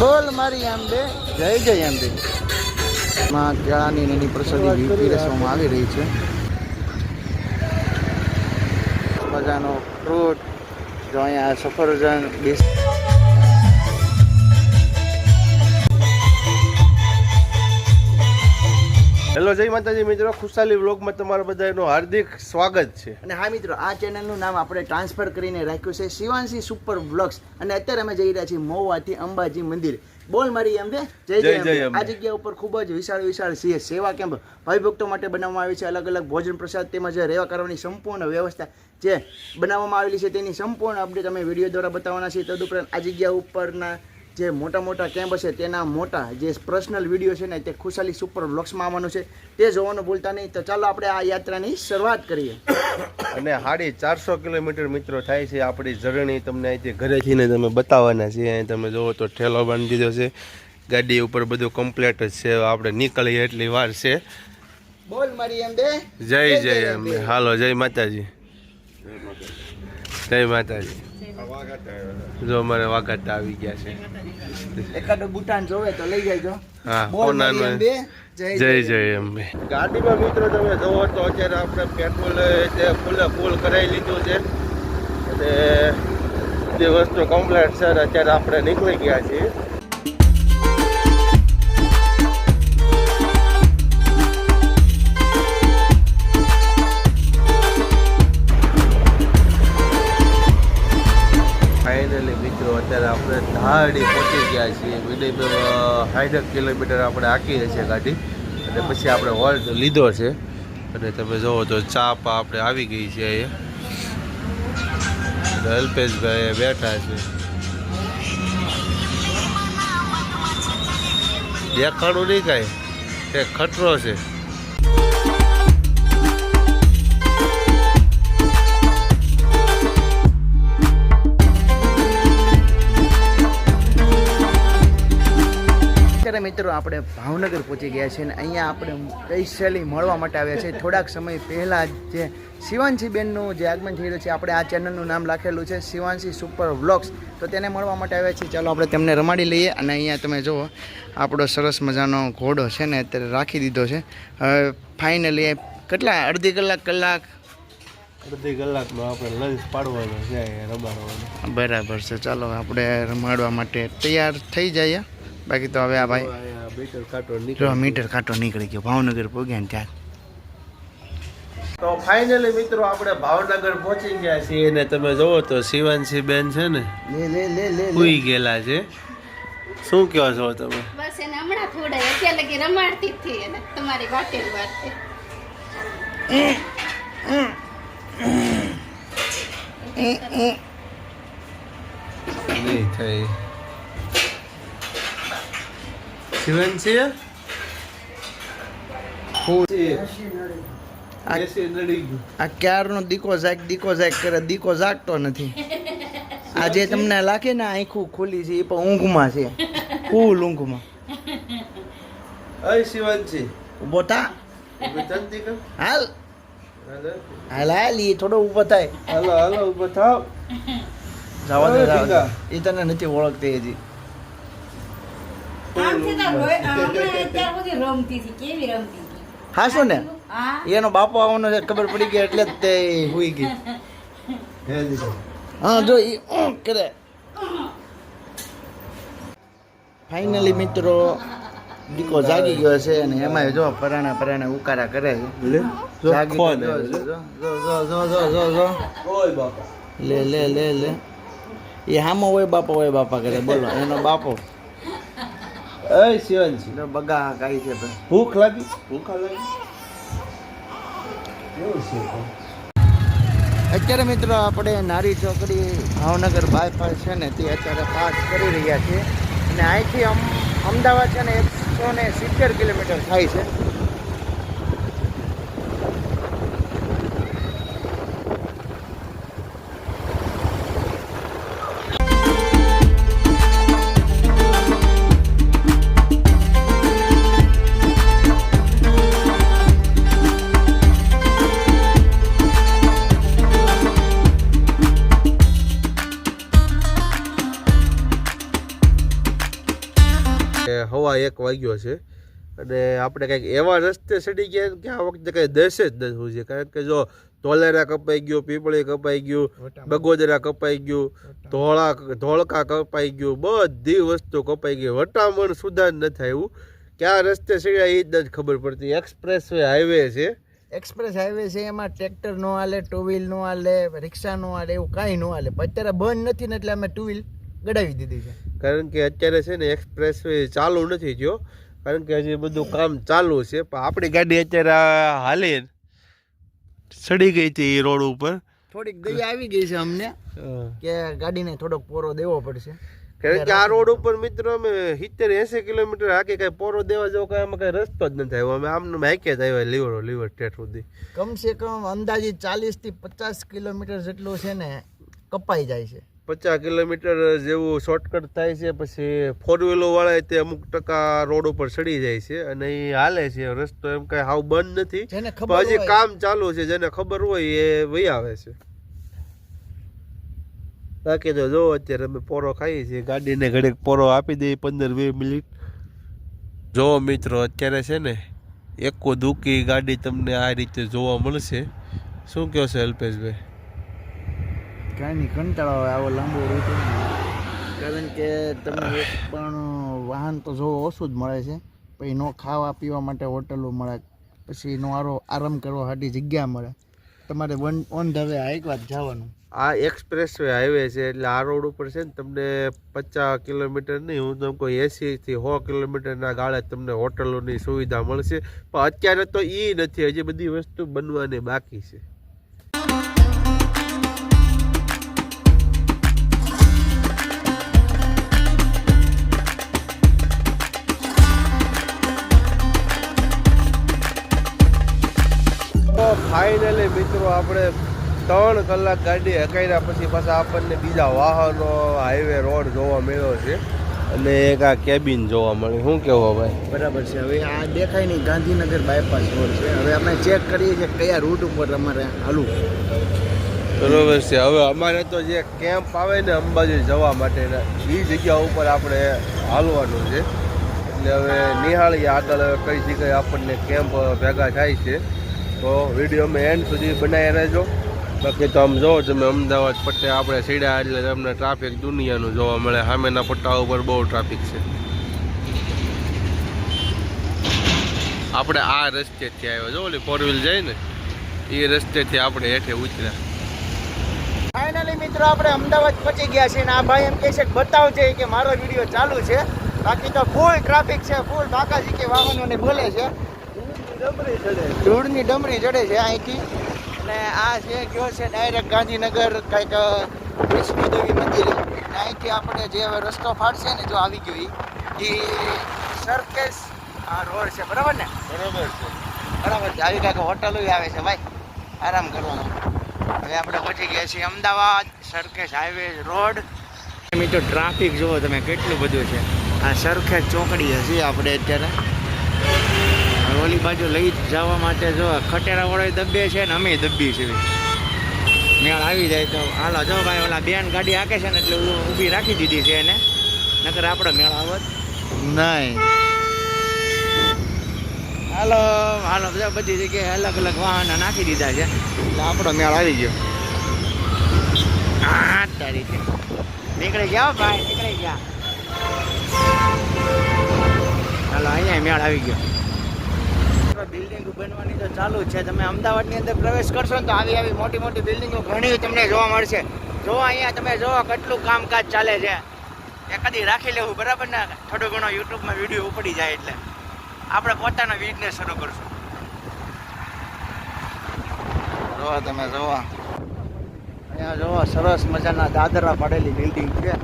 બોલ મારી આંબે. જય જય આંબે. માં કેળાની ને એની પ્રસાદી પીરસવામાં આવી રહી છે. મજાનો ફ્રૂટ જો અહીંયા સફરજન બિસ્ હેલો જય માતાજી મિત્રો. ખુશાલી વ્લોગમાં તમારા બધાનું હાર્દિક સ્વાગત છે. અને હા મિત્રો આ ચેનલનું નામ આપણે ટ્રાન્સફર કરીને રાખ્યું છે શિવાંશી સુપર બ્લોગ્સ અને અત્યારે અમે જઈ રહ્યા છીએ મહુવાથી અંબાજી મંદિર. બોલ મારી એમ જય જય જય. આ જગ્યા ઉપર ખૂબ જ વિશાળ વિશાળ સિંહ સેવા કેમ્પ ભાઈ ભક્તો માટે બનાવવામાં આવી છે. અલગ અલગ ભોજન પ્રસાદ તેમજ રહેવા કરવાની સંપૂર્ણ વ્યવસ્થા જે બનાવવામાં આવેલી છે તેની સંપૂર્ણ અપડેટ અમે વીડિયો દ્વારા બતાવવાના છીએ. તદુપરાંત આ જગ્યા ઉપરના જે મોટા મોટા કેમ્પ છે તેના મોટા જે પર્સનલ વીડિયો છે ને તે ખુશાલી સુપર બ્લોગ્સમાં આવવાનું છે. તે જોવાનું ભૂલતા નહીં. તો ચાલો આપણે આ યાત્રાની શરૂઆત કરીએ. અને સાડી ચારસો કિલોમીટર મિત્રો થાય છે આપણી જર્ની તમને અહીંથી ઘરેથી ને તમે બતાવવાના છીએ. અહીં તમે જોવો તો ઠેલો બાંધી દીધો છે. ગાડી ઉપર બધું કમ્પ્લેટ જ છે. આપણે નીકળીએ એટલી વાર છે. બોલ મારી એમ બે. જય જય એમ હાલો જય માતાજી જય માતાજી. જો અમારે વાગત આવી ગયા છે. એકાદો બુટાન જોવે તો લઈ જજો હા જય જય જય. અંબે ગાડીમાં મિત્રો તમે જોવો તો અત્યારે આપણે પેટ્રોલ જે ફૂલે ફૂલ કરાવી લીધું છે. અને જે વસ્તુ કમ્પ્લેટ છે અત્યારે આપણે નીકળી ગયા છીએ. ધાડી પહોંચી ગયા છીએ. મિનિમમ સાઠ કિલોમીટર આપણે હાકીએ હશે ગાડી. અને પછી આપણે હોલ્ટ લીધો છે. અને તમે જુઓ તો ચા પા આપણે આવી ગઈ છે અહીંયા. અલ્પેશભાઈ બેઠા છે. દેખાણું નહીં કાંઈ. એ ખતરો છે. અત્યારે મિત્રો આપણે ભાવનગર પહોંચી ગયા છે અને અહીંયા આપણે સ્પેશિયલી મળવા માટે આવ્યા છે? થોડાક સમય પહેલાં જે શિવાંશીબેનનું જે આગમન થઈ રહ્યું છે આપણે આ ચેનલનું નામ લખેલું છે શિવાંશી સુપર વ્લોગ્સ. તો તેને મળવા માટે આવ્યા છીએ. ચાલો આપણે તેમને રમાડી લઈએ અને અહીંયા તમે જુઓ આપણો સરસ મજાનો ઘોડો છે ને અત્યારે રાખી દીધો છે. હવે ફાઇનલી કેટલા અડધી કલાક કલાક? અડધી કલાકમાં આપણે લંચ પાડવાનો છે રમાડવાનો. બરાબર છે. ચાલો આપણે રમાડવા માટે તૈયાર થઈ જઈએ. બાકી તો હવે આ ભાઈ અહીંયા મીટર કાંટો જો મીટર કાંટો નીકળી ગયો. ભાવનગર પહોંચ્યા ને ત્યાં. તો ફાઇનલી મિત્રો આપણે ભાવનગર પહોંચી ગયા છીએ અને તમે જોવો તો શિવાંશી બેન છે ને લે લે લે લે લે. સુઈ ગયેલા છે. શું કહો છો તમે? બસ એને હમણાં થોડા અત્યારે લગી રમાડતી હતી એને તમારી વાટે જ નહીં થઈ. શિવાંશી આ ક્યારનો દીકો ઝાક દીકો ઝાક કરે દીકો ઝાકતો નથી. આજે તમને લાગે ને આંખું ખુલી છે એ પણ ઊંઘમાં છે. ફૂલ ઊંઘમાં. અય શિવાંશી ઊભો થા. હાલ. હાલ. હાલ એ થોડો ઊભો થાય. હાલો હાલો ઊભો થાવ. જવા દે. એ તને નથી ઓળખતી હજી આમથી તો રોય- હમણાં અત્યાર સુધી રમતી હતી કેવી રમતી હતી હાશું ને? એનો બાપો આવવાનો છે ખબર પડી ગઈ એટલે જ તે હુઈ ગઈ. હા જો ઈ કરે. ફાઇનલી મિત્રો દીકો જાગી ગયો છે અને એમાં જો પરાણા પરાણા ઉકારા કરે છે. લે જાગી ગયો છે. છે? જો જો જો જો જો જો. લે લે લે લે. એ હામો હોય બાપા હોય બાપા કરે. બોલો એનો બાપો. અય શિવાંશી જો બગા કાઈ છે ભાઈ. ભૂખ લાગી? ભૂખ લાગી. અત્યારે મિત્રો આપણે નારી ચોકડી ભાવનગર બાયપાસ છે ને તે અત્યારે પાસ કરી રહ્યા છીએ અને અહીંથી અમ અમદાવાદ છે ને એકસો ને સિત્તેર કિલોમીટર થાય છે. હવા એક વાગ્યો છે. અને આપણે કંઈક એવા રસ્તે ચડી ગયા કે આ વખતે કંઈ દેશે જ નથી હોય છે કારણ કે જો ધોલેરા કપાઈ ગયું પીપળી કપાઈ ગયું બગોદરા કપાઈ ગયું ધોળા ધોળકા કપાઈ ગયું બધી વસ્તુ કપાઈ ગઈ. વટામણ સુધા ન થાય એવું. ક્યાં રસ્તે ચડ્યા એ જ નથી ખબર પડતી. એક્સપ્રેસ વે હાઈવે છે. એક્સપ્રેસ હાઈવે છે એમાં ટ્રેક્ટર નો હાલે ટુ વ્હીલ નો હાલે રિક્ષા નો હાલે એવું કાંઈ નો હાલે. અત્યારે બંધ નથી ને એટલે અમે ટુ વ્હીલ ગડાવી દીધી છે. કારણ કે અત્યારે છે ને એક્સપ્રેસ વે ચાલુ નથી થયો. કારણ કે હજી બધું કામ ચાલુ છે. પણ આપણી ગાડી અત્યારે હાલે સડી ગઈ હતી એ રોડ ઉપર. થોડીક દયા આવી ગઈ છે અમને કે ગાડીને થોડોક પોરો દેવો પડશે. કારણ કે આ રોડ ઉપર મિત્રો અમે સિત્તેર એસી કિલોમીટર હાકે કઈ પોરો દેવા જેવો કઈ અમે કઈ રસ્તો જ નથી આવ્યો. અમે આમને હાકે જ આવ્યા લીવરો લીવર ઠેઠ સુધી. કમસે કમ અંદાજે ચાલીસથી પચાસ કિલોમીટર જેટલું છે ને કપાઈ જાય છે. પચાસ કિલોમીટર જેવું શોર્ટકટ થાય છે પછી ફોર વ્હીલો વાળા તે અમુક ટકા રોડ ઉપર ચડી જાય છે અને એ હાલે છે. રસ્તો એમ કઈ હાવ બંધ નથી. પણ હજી કામ ચાલુ છે જેને ખબર હોય એ વહી આવે છે. બાકી તો જો અત્યારે અમે પોરો ખાઈએ છીએ. ગાડીને ઘડીક પોરો આપી દઈએ પંદર વીસ મિનિટ. જો મિત્રો અત્યારે છે ને એકો દુકી ગાડી તમને આ રીતે જોવા મળશે. શું કહો છો અલ્પેશભાઈ? કાંઈ નહીં કંટાળો આવે આવો લાંબો રૂટ કારણ કે તમને એક પણ વાહન તો જોવો ઓછું જ મળે છે. પછી નો ખાવા પીવા માટે હોટલો મળે પછી નો આરો આરામ કરવા સારી જગ્યા મળે. તમારે વન ઓન ધ વે એક વાત જવાનું. આ એક્સપ્રેસ વે હાઈવે છે એટલે આ રોડ ઉપર છે ને તમને પચાસ કિલોમીટર નહીં હું તમને કોઈ એસીથી સો કિલોમીટરના ગાળે તમને હોટલોની સુવિધા મળશે. પણ અત્યારે તો એ નથી હજી બધી વસ્તુ બનવાની બાકી છે. આપણે ત્રણ કલાક ગાડી હકાવ્યા પછી પાછા આપણને બીજા વાહનો હાઈવે રોડ જોવા મળ્યો છે. અને એક આ કેબિન જોવા મળી શું કેવો ભાઈ? બરાબર છે. હવે આ દેખાય નહીં. ગાંધીનગર બાયપાસ રોડ છે. હવે અમે ચેક કરીએ છીએ કયા રૂટ ઉપર અમારે હાલવું બરોબર છે. હવે અમારે તો જે કેમ્પ આવે ને અંબાજી જવા માટેના એ જગ્યા ઉપર આપણે હાલવાનું છે. એટલે હવે નિહાળીએ આગળ કઈ જગ્યાએ આપણને કેમ્પ ભેગા થાય છે. તો વીડિયો અમે એન્ડ સુધી બનાવી રહેજો. બાકી તો આમ જો તમે, અમદાવાદ પટ્ટે આપણે સીડા એટલે તમને ટ્રાફિક દુનિયાનું જોવા મળે. સામેના પટ્ટા ઉપર બહુ ટ્રાફિક છે. આપણે આ રસ્તેથી આવ્યો. જો ઓલી ફોર વ્હીલ જાય ને, એ રસ્તેથી આપણે હેઠે ઉતર્યા. ફાઇનલી મિત્રો, આપણે અમદાવાદ પહોંચી ગયા છીએ અને આ ભાઈ એમ કહે છે બતાવજે કે મારો વીડિયો ચાલુ છે. બાકી તો ફૂલ ટ્રાફિક છે ફૂલ બાકાજી કે વાહનોને બોલે છે. ધૂળની ડમરી ચડે છે અહીંથી. અને આ છે કયો છે ડાયરેક્ટ ગાંધીનગર કંઈક વૈષ્ણોદેવી મંદિર. અહીંથી આપણે જે હવે રસ્તો ફાટશે ને જો આવી ગયો એ સરકેસ આ રોડ છે. બરાબર ને? બરાબર છે. બરાબર છે. આવી કાંઈક હોટલો આવે છે ભાઈ. આરામ કરવાનો. હવે આપણે પહોંચી ગયા છીએ અમદાવાદ સરકેસ હાઈવે રોડ મિત્રો ટ્રાફિક જુઓ તમે કેટલું બધું છે. આ સરખેજ ચોકડી હશે આપણે અત્યારે. ઓલી બાજુ લઈ જવા માટે જો ખટેરા વાળો દબ્બે છે ને અમે દબ્બી છે. મેળ આવી જાય તો હાલો જો ભાઈ ઓલા બેન ગાડી હાકે છે ને એટલે ઊભી રાખી દીધી છે એને. નકર આપણે મેળ આવત. નહીં. હાલો હાલો બધા બધી જગ્યાએ અલગ અલગ વાહન નાખી દીધા છે. એટલે આપણો મેળ આવી ગયો. આઠ તારીખે નીકળી ગયા ભાઈ નીકળી ગયા. હાલો અહીંયા મેળ આવી ગયો. બિલ્ડિંગ બનવાની તો ચાલુ છે. તમે અમદાવાદની અંદર પ્રવેશ કરશો ને તો આવી આવી મોટી મોટી બિલ્ડિંગો ઘણી તમને જોવા મળશે. જો અહીંયા તમે જોવો કેટલું કામકાજ ચાલે છે. એ કદી રાખી લેવું, બરાબર ને? થોડો ઘણો યુટ્યુબમાં વીડિયો ઉપડી જાય એટલે. આપણે પોતાનો બિઝનેસ શરૂ કરશું. જોવો તમે, જોવો. અહીંયા જોવો, સરસ મજાના દાદરા પડેલી બિલ્ડિંગ છે.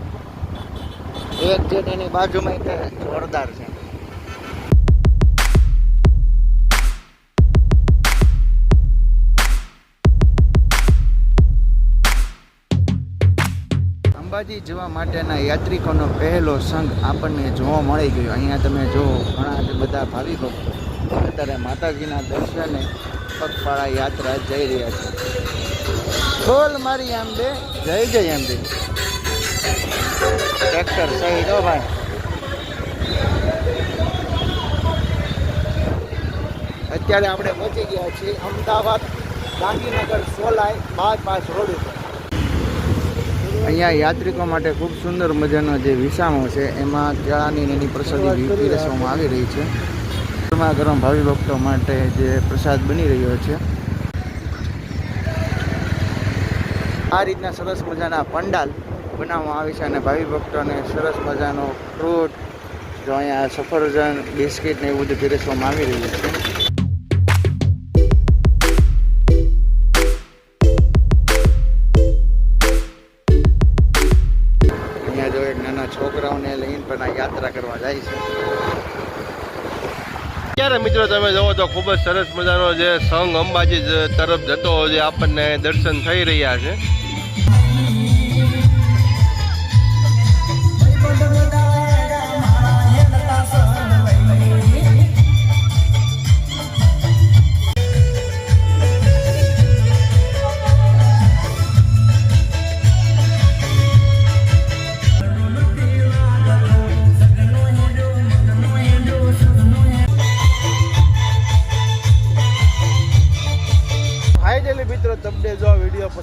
એક જેની એની બાજુમાં જોરદાર છે. અંબાજી જવા માટેના યાત્રિકોનો પહેલો સંઘ આપણને જોવા મળી ગયો. અહીંયા તમે જો ઘણા બધા ભાવિ અત્યારે માતાજીના દર્શને પગપાળા યાત્રા જઈ રહ્યા છે. બોલ મારી આમ આંબે. જય જય બે ટ્રેક્ટર સહી દો ભાઈ. અત્યારે આપણે પહોંચી ગયા છીએ અમદાવાદ ગાંધીનગર સોલાય બાયપાસ રોડ ઉપર. અહીંયા યાત્રિકો માટે ખૂબ સુંદર મજાનો જે વિસામો છે, એમાં કેળાની એની પ્રસાદી પીરસવામાં આવી રહી છે. ગરમા ગરમ ભાવિ ભક્તો માટે જે પ્રસાદ બની રહ્યો છે. આ રીતના સરસ મજાના પંડાલ બનાવવામાં આવે છે અને ભાવિ ભક્તોને સરસ મજાનો ફ્રૂટ, જો અહીંયા સફરજન, બિસ્કિટ ને એવું બધું પીરસવામાં આવી રહ્યું છે. ત્યારે મિત્રો તમે જુઓ તો ખૂબ જ સરસ મજાનો જે સંઘ અંબાજી તરફ જતો જે આપણને દર્શન થઈ રહ્યા છે.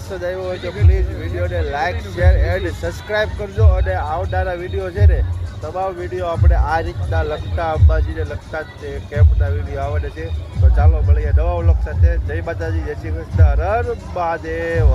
પસંદ આવ્યો હોય તો પ્લીઝ વિડીયોને લાઇક શેર એન્ડ સબસ્ક્રાઇબ કરજો અને આવનારા વીડિયો છે ને, તમામ વીડિયો આપણે આ રીતના લખતા, અંબાજીને લખતા જ કેમ્પના વીડિયો આવવાના છે. તો ચાલો મળીએ નવા વ્લોગ સાથે. જય માતાજી, જય શ્રી કૃષ્ણ. હર મહાદેવ.